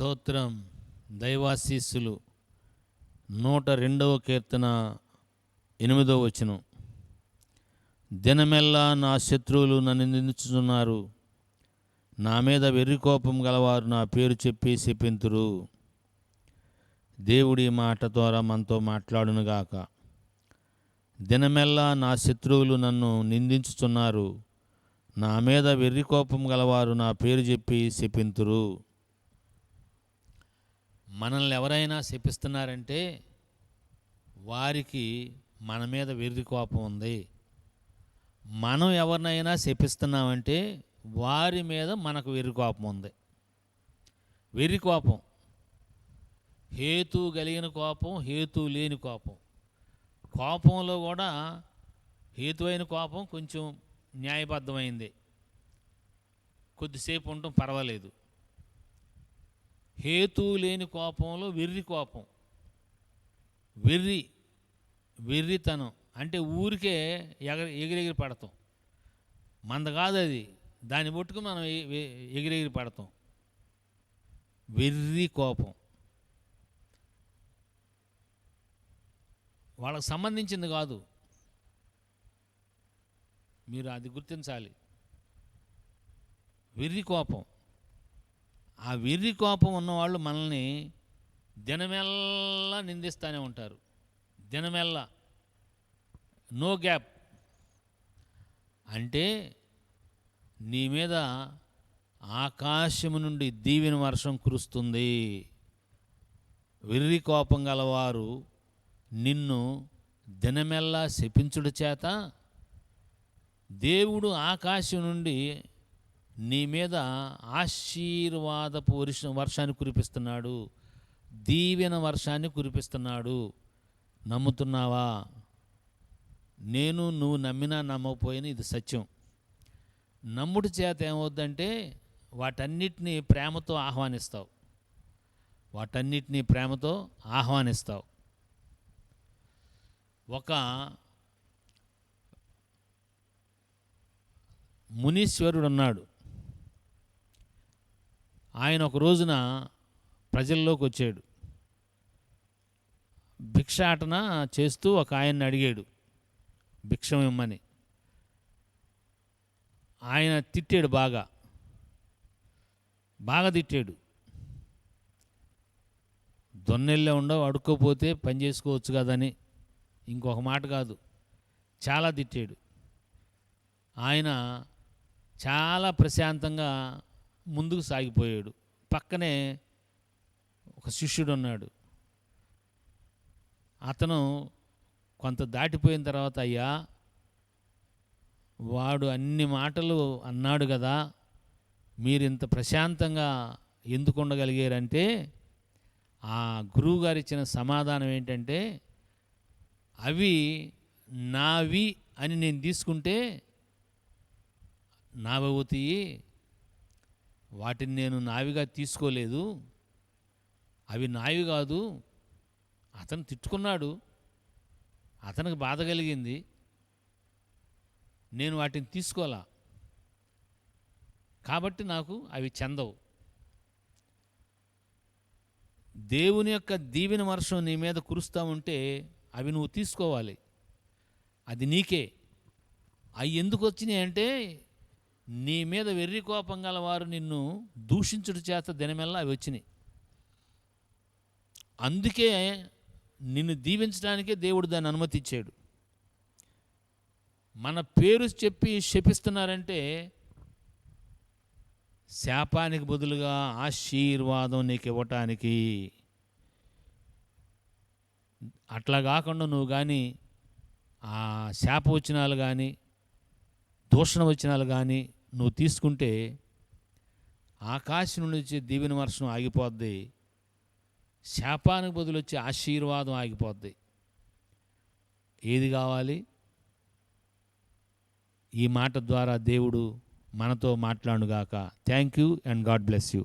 స్తోత్రం దైవాశీస్సులు. నూట రెండవ కీర్తన ఎనిమిదవ వచనం. దినమెల్లా నా శత్రువులు నన్ను నిందించుతున్నారు నా మీద వెర్రి కోపం గలవారు నా పేరు చెప్పి చెప్పింతురు దేవుడి మాట ద్వారా మనతో మాట్లాడునుగాక. దినమెల్లా నా శత్రువులు నన్ను నిందించుతున్నారు నా మీద వెర్రి కోపం గలవారు నా పేరు చెప్పి చెప్పింతురు మనల్ని ఎవరైనా శపిస్తున్నారంటే వారికి మన మీద వెర్రి కోపం ఉంది. మనం ఎవరినైనా శపిస్తున్నామంటే వారి మీద మనకు వెర్రి కోపం ఉంది. వెర్రి కోపం. హేతు కలిగిన కోపం హేతు లేని కోపం. కోపంలో కూడా హేతువైన కోపం కొంచెం న్యాయబద్ధమైంది. కొద్దిసేపు ఉండటం పర్వాలేదు. హేతు లేని కోపంలో వెర్రి కోపం. వెర్రి వెర్రితనం. అంటే ఊరికే ఎగరి ఎగిరెగిరి పడతాం. మంద కాదు అది. దాన్ని పట్టుకుని మనం ఎగిరెగిరి పడతాం. వెర్రి కోపం. వాళ్ళకు సంబంధించింది కాదు. మీరు అది గుర్తించాలి. వెర్రి కోపం. ఆ వెర్రి కోపం ఉన్నవాళ్ళు మనల్ని దినమెల్లా నిందిస్తూనే ఉంటారు. దినమెల్లా. No gap. అంటే నీ మీద ఆకాశము నుండి దీవెన వర్షం కురుస్తుంది. వెర్రి కోపం గలవారు నిన్ను దినమెల్లా శపించుడు చేత దేవుడు ఆకాశం నుండి నీ మీద ఆశీర్వాదపు వర్ష వర్షాన్ని కురిపిస్తున్నాడు దీవెన వర్షాన్ని కురిపిస్తున్నాడు. నమ్ముతున్నావా? నేను నువ్వు నమ్మినా నమ్మకపోయినా ఇది సత్యం. నమ్ముడు చేత ఏమవుద్దంటే వాటన్నిటినీ ప్రేమతో ఆహ్వానిస్తావు. వాటన్నిటినీ ప్రేమతో ఆహ్వానిస్తావు. ఒక మునీశ్వరుడు ఉన్నాడు ఆయన ఒక రోజున ప్రజల్లోకి వచ్చాడు. భిక్షాటన చేస్తూ ఒక ఆయన్ని అడిగాడు. భిక్షం ఇమ్మని. ఆయన తిట్టాడు బాగా. బాగా తిట్టాడు. దొన్నెల్లే ఉండవు అడుక్కోపోతే పని చేసుకోవచ్చు కదని. ఇంకొక మాట కాదు. చాలా తిట్టాడు. ఆయన చాలా ప్రశాంతంగా ముందుకు సాగిపోయాడు. పక్కనే ఒక శిష్యుడు ఉన్నాడు. అతను కొంత దాటిపోయిన తర్వాత అయ్యా వాడు అన్ని మాటలు అన్నాడు కదా మీరు ఇంత ప్రశాంతంగా ఎందుకు ఉండగలిగారంటే ఆ గురువుగారు ఇచ్చిన సమాధానం ఏంటంటే అవి నావి అని నేను తీసుకుంటే నావవుతాయి వాటిని నేను నావిగా తీసుకోలేదు. అవి నావి కాదు. అతను తిట్టుకున్నాడు. అతనికి బాధ కలిగింది. నేను వాటిని తీసుకోవాలా కాబట్టి నాకు అవి చెందవు. దేవుని యొక్క దీవెన వర్షం నీ మీద కురుస్తూ ఉంటే అవి నువ్వు తీసుకోవాలి. అది నీకే. అవి ఎందుకు వచ్చినాయి అంటే నీ మీద వెర్రి కోపం గల వారు నిన్ను దూషించుడు చేత దినమెల్లా అవి వచ్చినాయి. అందుకే నిన్ను దీవించడానికే దేవుడు దాన్ని అనుమతిచ్చాడు. మన పేరు చెప్పి శపిస్తున్నారంటే శాపానికి బదులుగా ఆశీర్వాదం నీకు ఇవ్వటానికి. అట్లా కాకుండా నువ్వు కానీ ఆ శాప వచ్చినాలు కానీ దూషణ వచ్చినాలు కానీ నువ్వు తీసుకుంటే ఆకాశం నుండి వచ్చే దీవెన వర్షం ఆగిపోద్ది. శాపానికి బదులు వచ్చే ఆశీర్వాదం ఆగిపోద్ది. ఏది కావాలి? ఈ మాట ద్వారా దేవుడు మనతో మాట్లాడుగాక thank you and God bless you